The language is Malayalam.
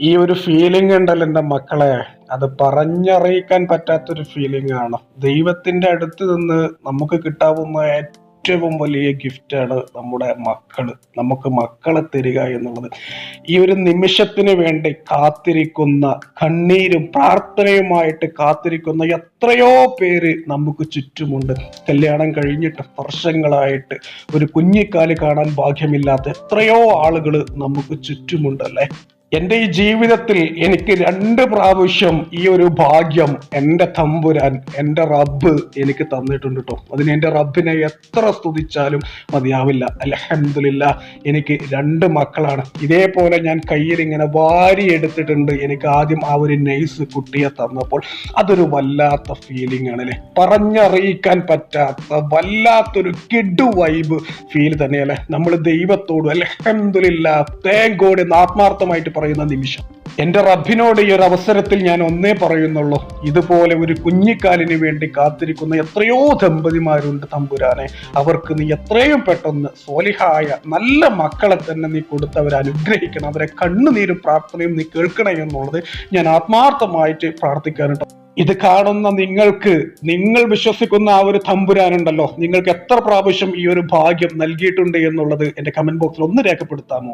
ഈ ഒരു ഫീലിംഗ് ഉണ്ടല്ലോ എന്റെ മക്കളെ അത് പറഞ്ഞറിയിക്കാൻ പറ്റാത്തൊരു ഫീലിംഗ് ആണ്. ദൈവത്തിന്റെ അടുത്ത് നിന്ന് നമുക്ക് കിട്ടാവുന്ന ഏറ്റവും വലിയ ഗിഫ്റ്റാണ് നമ്മുടെ മക്കൾ. നമുക്ക് മക്കളെ തരിക എന്നുള്ളത്. ഈ ഒരു നിമിഷത്തിന് വേണ്ടി കാത്തിരിക്കുന്ന കണ്ണീരും പ്രാർത്ഥനയുമായിട്ട് കാത്തിരിക്കുന്ന എത്രയോ പേര് നമുക്ക് ചുറ്റുമുണ്ട്. കല്യാണം കഴിഞ്ഞിട്ട് വർഷങ്ങളായിട്ട് ഒരു കുഞ്ഞിക്കാൽ കാണാൻ ഭാഗ്യമില്ലാത്ത എത്രയോ ആളുകൾ നമുക്ക് ചുറ്റുമുണ്ട് അല്ലേ? എന്റെ ഈ ജീവിതത്തിൽ എനിക്ക് രണ്ട് പ്രാവശ്യം ഈ ഒരു ഭാഗ്യം എന്റെ തമ്പുരാൻ എന്റെ റബ്ബ് എനിക്ക് തന്നിട്ടുണ്ട് കേട്ടോ അതിന് എന്റെ റബ്ബിനെ എത്ര സ്തുതിച്ചാലും മതിയാവില്ല. അലഹമില്ല എനിക്ക് രണ്ട് മക്കളാണ്. ഇതേപോലെ ഞാൻ കയ്യിൽ ഇങ്ങനെ വാരി എടുത്തിട്ടുണ്ട് എനിക്ക് ആദ്യം ആ ഒരു നൈസ് കുട്ടിയെ തന്നപ്പോൾ. അതൊരു വല്ലാത്ത ഫീലിംഗ് ആണ് അല്ലേ പറഞ്ഞറിയിക്കാൻ പറ്റാത്ത വല്ലാത്തൊരു കിഡ് വൈബ് ഫീൽ തന്നെയല്ലേ? നമ്മൾ ദൈവത്തോട് അലഹമില്ല തേങ്കോട് ആത്മാർത്ഥമായിട്ട് പറയുന്ന നിമിഷം. എന്റെ റബ്ബിനോട് ഈ ഒരു അവസരത്തിൽ ഞാൻ ഒന്നേ പറയുന്നുള്ളൂ. ഇതുപോലെ ഒരു കുഞ്ഞിക്കാലിന് വേണ്ടി കാത്തിരിക്കുന്ന എത്രയോ ദമ്പതിമാരുണ്ട് തമ്പുരാനെ. അവർക്ക് നീ എത്രയും പെട്ടെന്ന് സോലിഹായ നല്ല മക്കളെ തന്നെ നീ കൊടുത്തവരെ അനുഗ്രഹിക്കണം. അവരെ കണ്ണുനീരും പ്രാർത്ഥനയും നീ കേൾക്കണേ എന്നുള്ളത് ഞാൻ ആത്മാർത്ഥമായിട്ട് പ്രാർത്ഥിക്കാനുണ്ട്. ഇത് കാണുന്ന നിങ്ങൾക്ക് നിങ്ങൾ വിശ്വസിക്കുന്ന ആ ഒരു തമ്പുരാനുണ്ടല്ലോ. നിങ്ങൾക്ക് എത്ര പ്രാവശ്യം ഈ ഒരു ഭാഗ്യം നൽകിയിട്ടുണ്ട് എന്നുള്ളത് എന്റെ കമന്റ് ബോക്സിൽ ഒന്ന് രേഖപ്പെടുത്താമോ?